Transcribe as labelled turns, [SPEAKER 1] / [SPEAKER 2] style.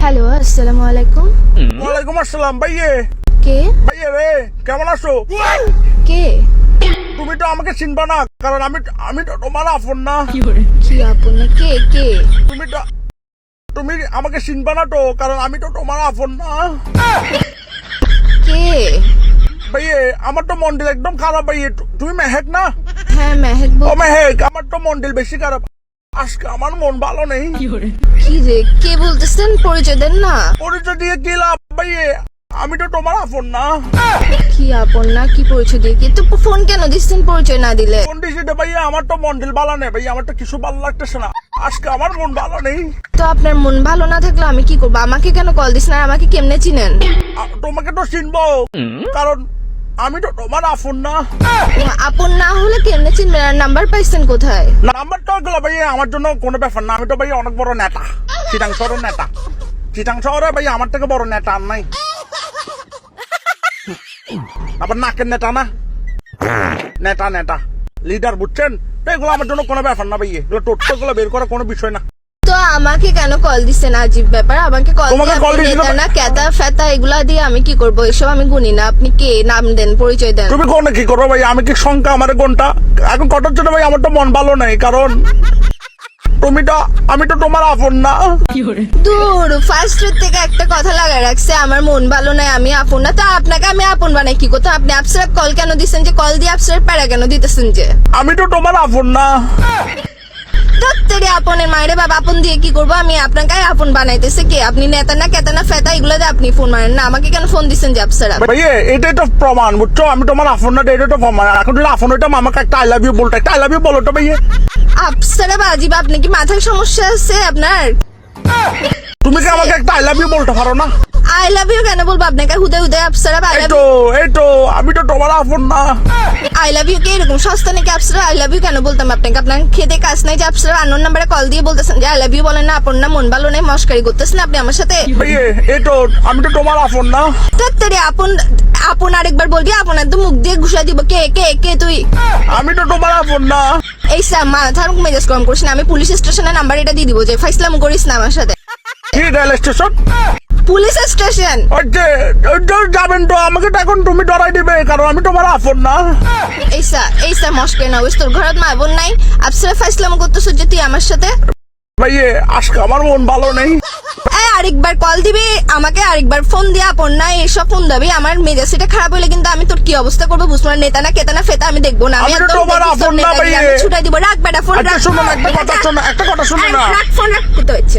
[SPEAKER 1] Hello আসসালামু আলাইকুম।
[SPEAKER 2] ওয়ালাইকুম আসসালাম ভাইয়ে।
[SPEAKER 1] কে?
[SPEAKER 2] ভাইয়ে রে কেমন আছো?
[SPEAKER 1] কে?
[SPEAKER 2] তুমি তো আমাকে চিনবা না কারণ আমি আমি তো তোমার আপন না।
[SPEAKER 1] কি আপন না? কে কে?
[SPEAKER 2] তুমি তো তুমি আমাকে চিনবা না তো কারণ আমি তো তোমার আপন না।
[SPEAKER 1] কে?
[SPEAKER 2] ভাইয়ে আমার তো মন্ডল একদম খারাপ ভাইয়ে। তুমি মেহেক না?
[SPEAKER 1] হ্যাঁ মেহেক
[SPEAKER 2] ও মেহেক আমার তো মন্ডল বেশি খারাপ। আজকে আমার মন ভালো নেই।
[SPEAKER 1] কি রে কে বলতেছেন? পরিচয় দেন না।
[SPEAKER 2] পরিচয় দিয়ে কি লাভ ভাইয়ে? আমি তো তোমার আপন না।
[SPEAKER 1] কি আপন না কি পরিচয় দিয়ে কি? তো ফোন কেন দিচ্ছেন পরিচয় না দিলে?
[SPEAKER 2] ডিসিতে ভাইয়া আমার তো মন্ডল ভালো নেই ভাইয়া আমার তো কিছু ভালো লাগতেছে না। আজকে আমার মন ভালো নেই।
[SPEAKER 1] তো আপনার মন ভালো না থাকলে আমি কি করব? আমাকে কেন কল দিস না আমাকে কেমনে চিনেন?
[SPEAKER 2] তোমাকে তো চিনবো। কারণ আমি তো তোমার আপন না।
[SPEAKER 1] আপন না হলে কেমনে চিনবেন নাম্বার পাইছেন কোথায়?
[SPEAKER 2] নাম্বারটা গুলো ভাই আমার জন্য কোনো ব্যাপার না। আমি তো ভাই অনেক বড় নেতা। চিটাং শহরের নেতা। চিটাং শহরে ভাই আমার থেকে বড় নেতা আর নাই। আবার নাকের নেতা না? নেতা নেতা। লিডার বুঝছেন? তো এগুলো আমার জন্য কোনো ব্যাপার না ভাই। এগুলো টোট্টো গুলো বের করা কোনো বিষয় না।
[SPEAKER 1] তো আমাকে কেন কল দিচ্ছেন আজীব ব্যাপার? আমাকে কল
[SPEAKER 2] তোমাকে
[SPEAKER 1] দিয়ে
[SPEAKER 2] call
[SPEAKER 1] আপনি
[SPEAKER 2] দিয়েছিল
[SPEAKER 1] নেতা না কেতা ফেতা এগুলা দিয়ে আমি কি করব? এসব আমি গুনি না। আপনি কে? নাম দেন পরিচয় দেন।
[SPEAKER 2] তুমি কোনে কি করো ভাই? আমি কি সংখ্যা আমার কোনটা? এখন কটার জন্য ভাই আমার তো মন ভালো নেই কারণ তুমি তো আমি তো তোমার আপন না।
[SPEAKER 1] দূর ফার্স্ট থেকে একটা কথা লাগা রাখছে আমার মন ভালো নাই আমি আপন না। তা আপনাকে আমি আপন বানাই কি কথা আপনি আপসার কল কেন দিচ্ছেন যে কল দিয়ে আপসার প্যারা কেন দিতেছেন যে?
[SPEAKER 2] আমি তো তোমার আপন না।
[SPEAKER 1] দত্তরে আপনের মায়েরে বাবা আপন দিয়ে কি করব? আমি আপনাকে আপন বানাইতেছে কে? আপনি নেতা না কেতা না ফেতা এগুলো দিয়ে আপনি ফোন মারেন না। আমাকে কেন ফোন দিচ্ছেন যে আপসারা
[SPEAKER 2] ভাইয়ে এটাই তো প্রমাণ বুঝছ? আমি তোমার আপন না এটাই তো প্রমাণ। এখন আপন হইতাম আমাকে একটা আই লাভ ইউ বলতো একটা আই লাভ ইউ বলো তো ভাইয়ে
[SPEAKER 1] আপসারা বাজিব আপনি কি মাথায় সমস্যা আছে আপনার?
[SPEAKER 2] তুমি কি আমাকে একটা আই লাভ ইউ বলতে পারো না?
[SPEAKER 1] আই লাভ ইউ কেন বলব? আপনাকে হুদে হুদে আপসারা আই লাভ
[SPEAKER 2] তো এই তো আমি তো তোমার আপন না।
[SPEAKER 1] আই লাভ ইউ কে এরকম সস্তা নাকি আপসারা আই লাভ ইউ কেন বলতাম আপনাকে? আপনার খেতে কাজ নাই যে আপসারা আনোর নাম্বারে কল দিয়ে বলতেছেন যে আই লাভ ইউ বলেন না আপনার না মন ভালো নেই মস্কারি করতেছেন আপনি আমার সাথে।
[SPEAKER 2] ভাইয়ে এই তো আমি তো তোমার আপন না।
[SPEAKER 1] তাড়াতাড়ি আপন আপন আরেকবার বলবি আপন একদম মুখ দিয়ে ঘুষা দিব। কে কে কে তুই?
[SPEAKER 2] আমি তো তোমার আপন না।
[SPEAKER 1] এই স্যার মাথার মেজাজ কম করিস না। আমি পুলিশ স্টেশনের নাম্বার এটা দিয়ে দিব যে ফাইসলাম করিস না আমার সাথে।
[SPEAKER 2] কি রেল স্টেশন?
[SPEAKER 1] Police station?
[SPEAKER 2] যাবেন তো আমাকে তো এখন তুমি ডরাই দিবে কারণ আমি তোমার আপন না।
[SPEAKER 1] এই স্যার এই স্যার না ওই তোর ঘরত মা বোন নাই। আপসারা ফাইসলাম করতেছ যে তুই আমার সাথে।
[SPEAKER 2] ভাইয়ে আজকে আমার মন ভালো নেই।
[SPEAKER 1] এই আরেকবার কল দিবি আমাকে আরেকবার ফোন দিয়ে আপন না এসব ফোন দিবি আমার মেজাজ এটা খারাপ হলে কিন্তু আমি তোর কি অবস্থা করব বুঝব না নেতা না কেতা না ফেতা আমি দেখব না আমি একদম ছুটাই দিব। রাখ বেটা ফোন
[SPEAKER 2] আচ্ছা
[SPEAKER 1] রাখ।
[SPEAKER 2] একটা কথা শোনো একটা কথা শোনো না।
[SPEAKER 1] রাখ ফোন রাখ কোথায় হচ্ছে।